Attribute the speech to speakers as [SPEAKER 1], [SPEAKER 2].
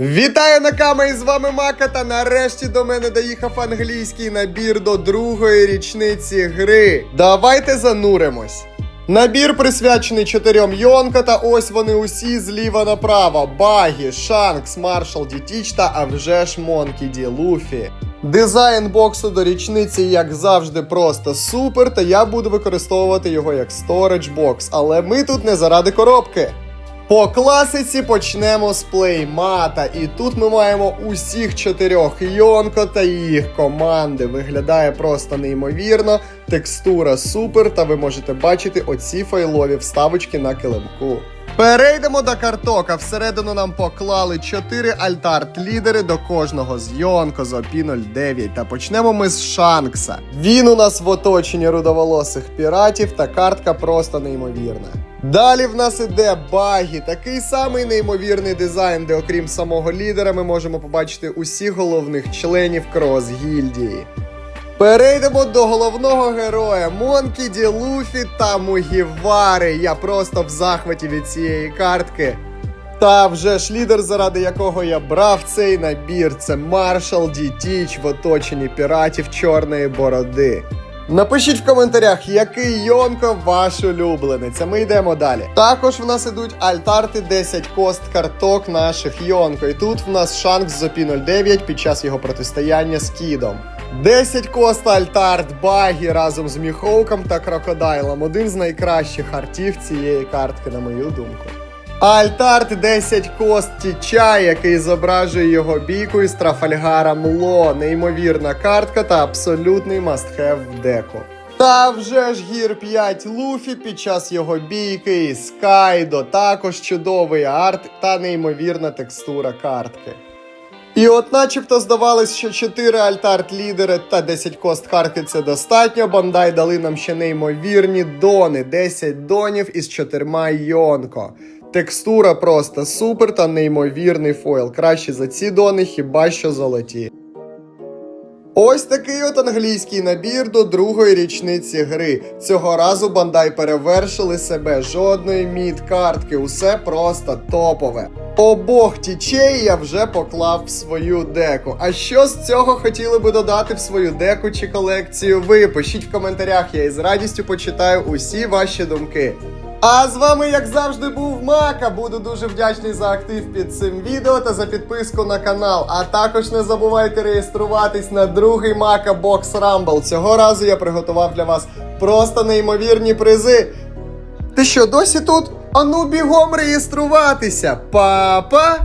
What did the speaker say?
[SPEAKER 1] Вітаю Накама, і з вами Мака, та нарешті до мене доїхав англійський набір до другої річниці гри. Давайте зануримось. Набір присвячений чотирьом Йонка, та ось вони усі зліва направо: Багі, Шанкс, Маршал Дітіч та а вже ж Монкі Ді Луфі. Дизайн боксу до річниці, як завжди, просто супер, та я буду використовувати його як сторидж бокс, але ми тут не заради коробки. По класиці почнемо з плеймата, і тут ми маємо усіх чотирьох Йонко та їх команди. Виглядає просто неймовірно, текстура супер, та ви можете бачити оці файлові вставочки на килимку. Перейдемо до карток, всередину нам поклали 4 альтарт-лідери до кожного з Йонко з OP09. Та почнемо ми з Шанкса. Він у нас в оточенні рудоволосих піратів, та картка просто неймовірна. Далі в нас іде Багі, такий самий неймовірний дизайн, де окрім самого лідера, ми можемо побачити усіх головних членів крос гільдії. Перейдемо до головного героя Монкі Ді Луфі та Мугівари. Я просто в захваті від цієї картки. Та вже ж лідер, заради якого я брав цей набір, це Маршал Ді Тіч в оточенні піратів Чорної бороди. Напишіть в коментарях, який Йонко ваш улюбленець. А ми йдемо далі. Також в нас ідуть альтарти 10 кост карток наших Йонко. І тут в нас Шанкс з OP 09 під час його протистояння з Кідом. 10 кост альтарт Багі разом з Міхоуком та Крокодайлом. Один з найкращих артів цієї картки, на мою думку. Альтарт 10 кост Тіча, який зображує його бійку із Трафальгара Мло. Неймовірна картка та абсолютний мастхев в деку. Та вже ж гір 5 Луфі під час його бійки із Кайдо. Також чудовий арт та неймовірна текстура картки. І от начебто здавалось, що 4 альтарт-лідери та 10 кост картки це достатньо. Бандай дали нам ще неймовірні дони. 10 донів із 4 йонко. Текстура просто супер та неймовірний фойл. Краще за ці дони, хіба що золоті. Ось такий от англійський набір до другої річниці гри. Цього разу Бандай перевершили себе жодної мід-картки, усе просто топове. Обох тічей я вже поклав в свою деку. А що з цього хотіли би додати в свою деку чи колекцію? Ви пишіть в коментарях, я із радістю почитаю усі ваші думки. А з вами, як завжди, був Мака. Буду дуже вдячний за актив під цим відео та за підписку на канал. А також не забувайте реєструватись на другий Мака Box Rumble. Цього разу я приготував для вас просто неймовірні призи. Ти що, досі тут? Ану бігом реєструватися, Па-па!